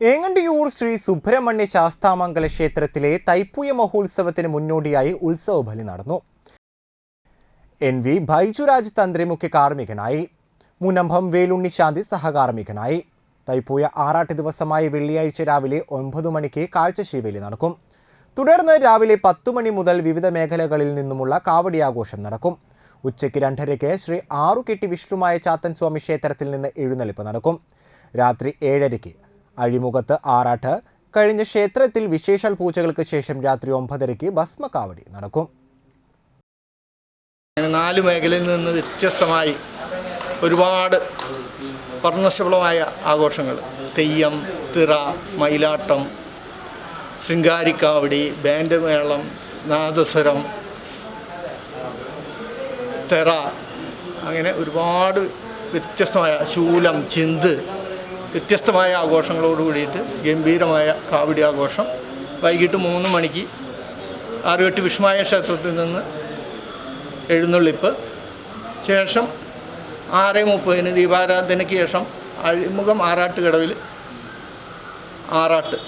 ഏങ്ങണ്ടിയൂർ ശ്രീ സുബ്രഹ്മണ്യ ശാസ്താമംഗല ക്ഷേത്രത്തിലെ തൈപ്പൂയ മഹോത്സവത്തിന് മുന്നോടിയായി ഉത്സവ ബലി നടന്നു. എൻ വി ബൈജുരാജ് തന്ത്രി മുഖ്യ കാർമ്മികനായി. മുനമ്പം വേലുണ്ണി ശാന്തി സഹകാർമ്മികനായി. തൈപ്പൂയ ആറാട്ട് ദിവസമായ വെള്ളിയാഴ്ച രാവിലെ ഒൻപത് മണിക്ക് കാഴ്ചശീവേലി നടക്കും. തുടർന്ന് രാവിലെ പത്തു മണി മുതൽ വിവിധ മേഖലകളിൽ നിന്നുമുള്ള കാവടിയാഘോഷം നടക്കും. ഉച്ചയ്ക്ക് രണ്ടരയ്ക്ക് ശ്രീ ആറുകെട്ടി വിഷ്ണുമായ ചാത്തൻ സ്വാമി ക്ഷേത്രത്തിൽ നിന്ന് എഴുന്നള്ളിപ്പ് നടക്കും. രാത്രി ഏഴരയ്ക്ക് അഴിമുഖത്ത് ആറാട്ട്. കഴിഞ്ഞ ക്ഷേത്രത്തിൽ വിശേഷാൽ പൂജകൾക്ക് ശേഷം രാത്രി ഒമ്പതരയ്ക്ക് ഭസ്മകാവടി നടക്കും. നാല് മേഖലയിൽ നിന്ന് വ്യത്യസ്തമായി ഒരുപാട് വർണശബളമായ ആഘോഷങ്ങൾ. തെയ്യം തിറ മയിലാട്ടം ശൃംഗാരിക്കാവടി ബാൻഡ് മേളം നാദസ്വരം തെറ. അങ്ങനെ ഒരുപാട് വ്യത്യസ്തമായ ശൂലം ചിന്ത് വ്യത്യസ്തമായ ആഘോഷങ്ങളോട് കൂടിയിട്ട് ഗംഭീരമായ കാവടി ആഘോഷം. വൈകിട്ട് മൂന്ന് മണിക്ക് ആറുകെട്ട് വിഷ്മായ ക്ഷേത്രത്തിൽ നിന്ന് എഴുന്നള്ളിപ്പ്. ശേഷം ആറ് മുപ്പതിന് ദീപാരാധനയ്ക്ക് ശേഷം അഴിമുഖം ആറാട്ട് കടവിൽ ആറാട്ട്.